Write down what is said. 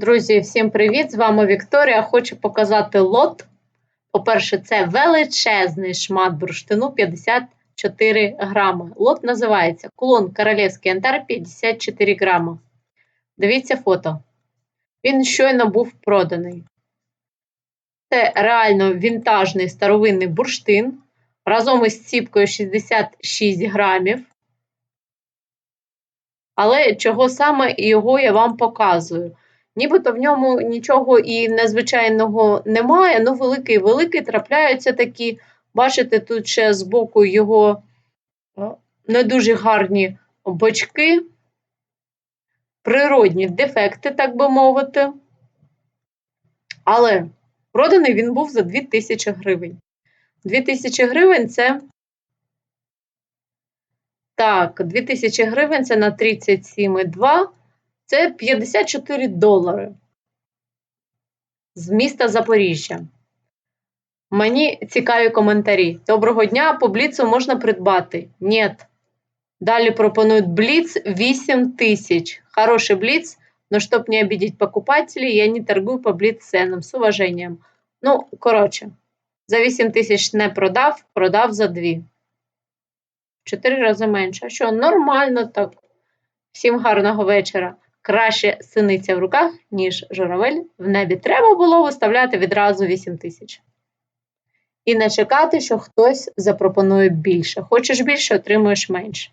Друзі, всім привіт! З вами Вікторія. Хочу показати лот. По-перше, це величезний шмат бурштину 54 грами. Лот називається Кулон Королевський янтар 54 грами. Дивіться фото. Він щойно був проданий. Це реально вінтажний старовинний бурштин разом із ціпкою 66 грамів. Але чого саме його я вам показую? Нібито в ньому нічого і незвичайного немає, ну великий великий трапляються такі. Бачите, тут ще з боку його не дуже гарні бочки, природні дефекти, так би мовити. Але проданий він був за 2000 гривень. 2000 гривень це. Так, 2000 гривень це на 37,2. Це 54 долари з міста Запоріжжя. Мені цікаві коментарі. Доброго дня, по бліцу можна придбати. Ні. Далі пропонують бліц 8 тисяч. Хороший бліц, но щоб не обидеть покупателей, я не торгую по бліц ценам з уваженням. Ну, коротше, за 8 тисяч не продав, продав за 2. Чотири рази менше. Що, нормально так. Всім гарного вечора. Краще синиця в руках, ніж журавель в небі. Треба було виставляти відразу 8 тисяч. І не чекати, що хтось запропонує більше. Хочеш більше, отримуєш менше.